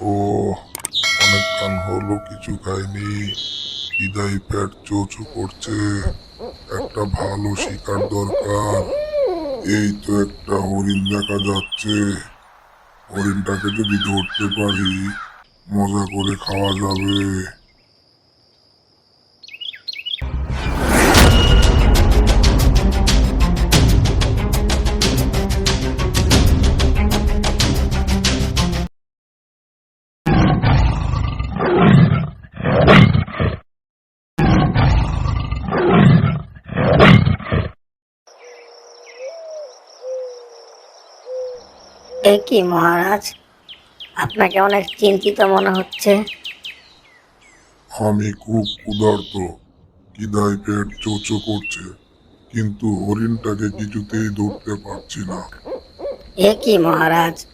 ও, অনেকক্ষণ হলো, কিছু খাইনি। খিদাই পেট চোচো করছে। একটা ভালো শিকার দরকার। এই তো একটা হরিণ দেখা যাচ্ছে। হরিণটাকে যদি ধরতে পারি, মজা করে খাওয়া যাবে। এ কি মহারাজ? আপনাকে অনেক চিন্তিত মনে হচ্ছে। আমি খুব ক্ষুধার্ত খিদাই পেট চোচো করছে কিন্তু হরিণটাকে কিছুতেই ধরতে পারছি না। এ কি মহারাজ?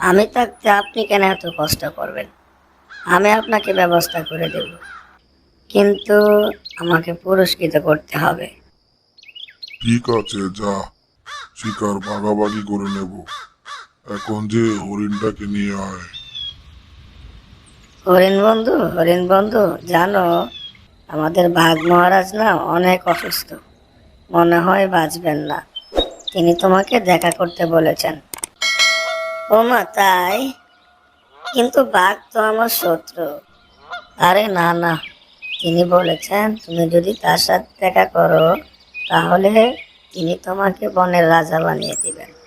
আমি থাকতে আপনি কেন এত কষ্ট করবেন? আমি আপনাকে ব্যবস্থা করে দেব। কিন্তু আমাকে পুরস্কৃত করতে হবে। ঠিক আছে যা। শিকার ভাগাভাগি করে নেব। এখন যে হরিণটাকে নিয়ে আয়। হরিণ বন্ধু হরিণ বন্ধু, জানো, আমাদের বাঘ মহারাজ না অনেক অসুস্থ। মনে হয় বাঁচবেন না। তিনি তোমাকে দেখা করতে বলেছেন। ও মা তাই? কিন্তু বাঘ তো আমার শত্রু। আরে না না। তিনি বলেছেন, তুমি যদি তার সাথে দেখা করো, তাহলে তিনি তোমাকে বনের রাজা বানিয়ে দিবেন।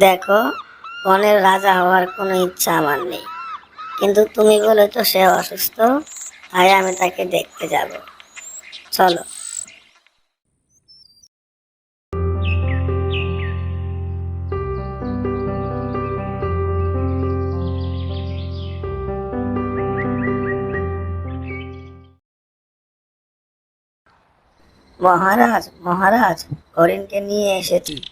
দেখো, বনের রাজা হওয়ার কোনো ইচ্ছা আমার নেই। কিন্তু তুমি বলে তো সে অসুস্থ, তাই আমি তাকে দেখতে যাব। চলো। মহারাজ মহারাজ, হরিণকে নিয়ে এসেছি।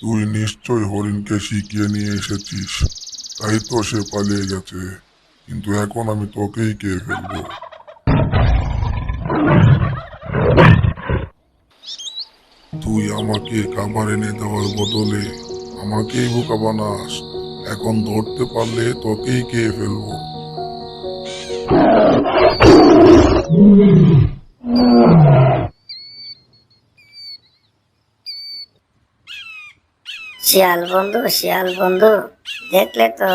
তুই নিশ্চয় হরিণকে শিখিয়ে নিয়ে এসেছিস। তাই তো সে পালিয়ে গেছে। কিন্তু এখন আমি তোকেই কে ফেলব। তুই আমাকে খাবার এনে দেওয়ার বদলে আমাকেই বোকা বানাস। এখন ধরতে পারলে তোকেই খেয়ে ফেলব। শিয়াল বন্ধু শিয়াল বন্ধু দেখলে তো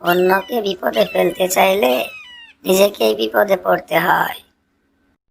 অন্যকে বিপদে ফেলতে চাইলে নিজেকেই বিপদে পড়তে হয়।